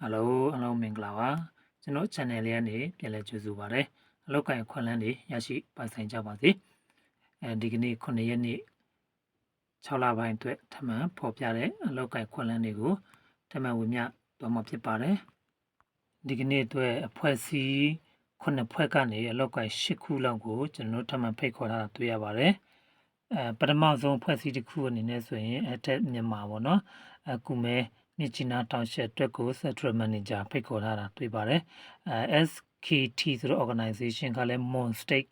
ဟယ်လိုအားလုံးမင်္ဂလာပါကျွန်တော် channel လေးကနေပြန်လည်ကြိုဆိုပါရစေအလောက်ကိုင်ခွင့်လန်းတွေရရှိပိုင်ဆိုင်ကြပါစေအဲဒီကနေ့9ရက်နေ့6လပိုင်းအတွက်ထမှန်ဖော်ပြတဲ့အလောက်ကိုင်ခွင့်လန်းတွေကိုထမှန်ဝင်မြတော့မှာဖြစ်ပါတယ်ဒီကနေ့အတွက်အဖွဲ့အစည်းခုနှစ်ဖွဲ့ကနေအလောက်ကိုင်10ခုလောက်ကိုကျွန်တော်ထမှန်ဖိတ်ခေါ်ထားတာတွေ့ရပါတယ် အဲပထမဆုံးအဖွဲ့အစည်းတစ်ခုအနေနဲ့ဆိုရင်အထက်မြန်မာပေါ့နော်အခုမဲမြစ်ကြီးနားတောင်ရှက်အတွက်ကို Central Manager ဖိတ်ခေါ်ထားတာတွေ့ပါတယ်အဲ SKT ဆိုတဲ့ organization ကလည်း Mon State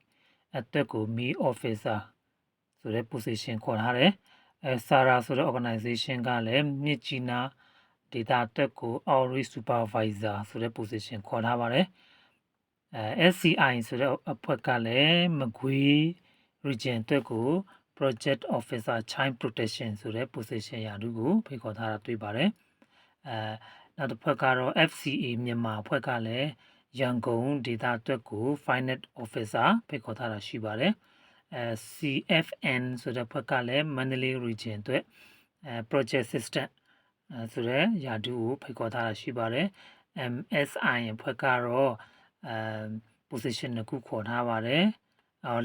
အတွက်ကို Me Officer ဆိုတဲ့ position ခေါ်ထားတယ်အဲ Sara ဆိုတဲ့ organization ကလည်းမြစ်ကြီးနား data အတွက်ကို Outreach Supervisor ဆိုတဲ့ position ခေါ်ထားပါတယ်အဲ SCI ဆိုတဲ့အဖွဲ့ကလည်းမကွေး region အတွက်ကို project officer child protection ဆိုတဲ့ position ရာထူးကိုဖိတ်ခေါ်ထားတာတွေ့ပါတယ်အဲနောက်တစ်ဖက်ကတော့ FCA မြန်မာအဖွဲ့ကလည်းရန်ကုန် data အတွက်ကို finance officer ဖိတ်ခေါ်ထားတာရှိပါတယ်အဲ CFN ဆိုတဲ့ဖွဲ့ကလည်း Mandalay region အတွက်အဲ project assistant အဲဆိုတဲ့ရာထူးကိုဖိတ်ခေါ်ထားတာရှိပါတယ် MSI ဖွဲ့ကတော့အဲ position တစ်ခုခေါ်ထားပါတယ်အော်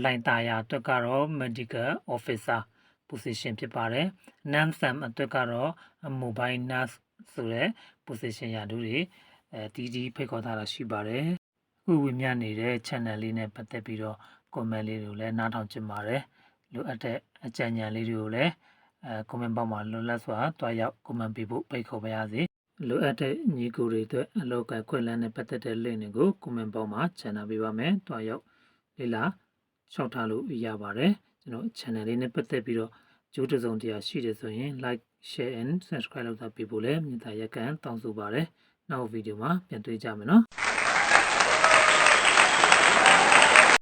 လိုင်တာယာအတွက်ကတော့ medical officer position ဖြစ်ပါတယ် NAMSAM အတွက်ကတော့ mobile nurse ဆိုတဲ့ position ရာထူးတွေအဲတီးတီးဖိတ်ခေါ်ထားတာရှိပါတယ်အခုဝင်မြနေတဲ့ channel လေးနဲ့ပတ်သက်ပြီးတော့ comment လေးတွေကိုလည်းနားထောင်ကြည့်ပါတယ်လိုအပ်တဲ့အကြံဉာဏ်လေးတွေကိုလည်းအဲ comment ပေါက်မှာလွတ်လပ်စွာတွားရောက် comment ပေးဖို့ဖိတ်ခေါ်ပါရစေလိုအပ်တဲ့ညီကိုတွေအတွက်အလောက်ကခွင့်လန်းနဲ့ပတ်သက်တဲ့ link တွေကို comment ပေါက်မှာ channel ပေးပါမယ်တွားရောက်လေ့လာ ရှောက်ထားလို့ရပါတယ်ကျွန်တော် channel လေးနဲ့ပတ်သက်ပြီးတော့ကြိုးတစုံတရာရှိတယ်ဆိုရင် like share and subscribe လုပ်တာပေးဖို့လည်းမြင်တာရက်ကန်တောင်းဆိုပါတယ်နောက်ဗီဒီယိုမှာပြန်တွေ့ကြမယ်နော်